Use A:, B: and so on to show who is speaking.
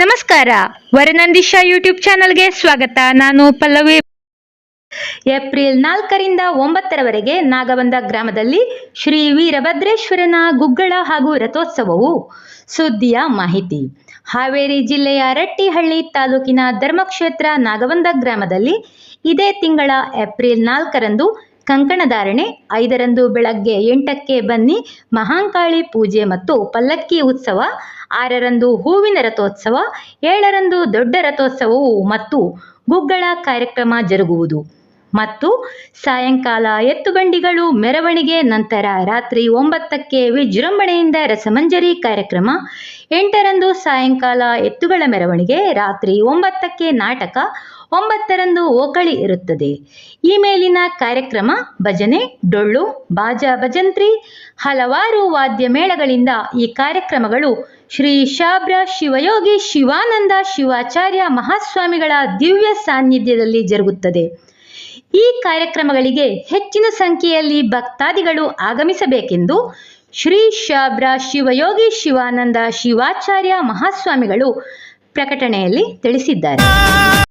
A: ನಮಸ್ಕಾರ. ವರನಂದಿಶ ಯೂಟ್ಯೂಬ್ ಚಾನಲ್ಗೆ ಸ್ವಾಗತ. ನಾನು ಪಲ್ಲವಿ. ಏಪ್ರಿಲ್ ನಾಲ್ಕರಿಂದ ಒಂಬತ್ತರವರೆಗೆ ನಾಗವಂದ ಗ್ರಾಮದಲ್ಲಿ ಶ್ರೀ ವೀರಭದ್ರೇಶ್ವರನ ಗುಗ್ಗಳ ಹಾಗೂ ರಥೋತ್ಸವವು ಸುದ್ದಿಯ ಮಾಹಿತಿ. ಹಾವೇರಿ ಜಿಲ್ಲೆಯ ರಟ್ಟಿಹಳ್ಳಿ ತಾಲೂಕಿನ ಧರ್ಮಕ್ಷೇತ್ರ ನಾಗವಂದ ಗ್ರಾಮದಲ್ಲಿ ಇದೇ ತಿಂಗಳ ಏಪ್ರಿಲ್ ನಾಲ್ಕರಂದು ಕಂಕಣಧಾರಣೆ ಐದರಂದು ಬೆಳಗ್ಗೆ ಎಂಟಕ್ಕೆ ಬನ್ನಿ ಮಹಾಂಕಾಳಿ ಪೂಜೆ ಮತ್ತು ಪಲ್ಲಕ್ಕಿ ಉತ್ಸವ, ಆರರಂದು ಹೂವಿನ ರಥೋತ್ಸವ, ಏಳರಂದು ದೊಡ್ಡ ರಥೋತ್ಸವವು ಮತ್ತು ಗುಗ್ಗಳ ಕಾರ್ಯಕ್ರಮ ಜರುಗುವುದು. ಮತ್ತು ಸಾಯಂಕಾಲ ಎತ್ತುಬಂಡಿಗಳು ಮೆರವಣಿಗೆ ನಂತರ ರಾತ್ರಿ ಒಂಬತ್ತಕ್ಕೆ ವಿಜೃಂಭಣೆಯಿಂದ ರಸಮಂಜರಿ ಕಾರ್ಯಕ್ರಮ, ಎಂಟರಂದು ಸಾಯಂಕಾಲ ಎತ್ತುಗಳ ಮೆರವಣಿಗೆ, ರಾತ್ರಿ ಒಂಬತ್ತಕ್ಕೆ ನಾಟಕ ಒಂಬತ್ತರಂದು ಓಕಳಿ ಇರುತ್ತದೆ. ಈ ಮೇಲಿನ ಕಾರ್ಯಕ್ರಮ, ಭಜನೆ, ಡೊಳ್ಳು, ಬಾಜಾ ಭಜಂತ್ರಿ, ಹಲವಾರು ವಾದ್ಯ ಮೇಳಗಳಿಂದ ಈ ಕಾರ್ಯಕ್ರಮಗಳು ಶ್ರೀ ಶಾಬ್ರ ಶಿವಯೋಗಿ ಶಿವಾನಂದ ಶಿವಾಚಾರ್ಯ ಮಹಾಸ್ವಾಮಿಗಳ ದಿವ್ಯ ಸಾನ್ನಿಧ್ಯದಲ್ಲಿ ಜರುಗುತ್ತದೆ. ಈ ಕಾರ್ಯಕ್ರಮಗಳಿಗೆ ಹೆಚ್ಚಿನ ಸಂಖ್ಯೆಯಲ್ಲಿ ಭಕ್ತಾದಿಗಳು ಆಗಮಿಸಬೇಕೆಂದು ಶ್ರೀ ಶಾಬ್ರ ಶಿವಯೋಗಿ ಶಿವಾನಂದ ಶಿವಾಚಾರ್ಯ ಮಹಾಸ್ವಾಮಿಗಳು ಪ್ರಕಟಣೆಯಲ್ಲಿ ತಿಳಿಸಿದ್ದಾರೆ.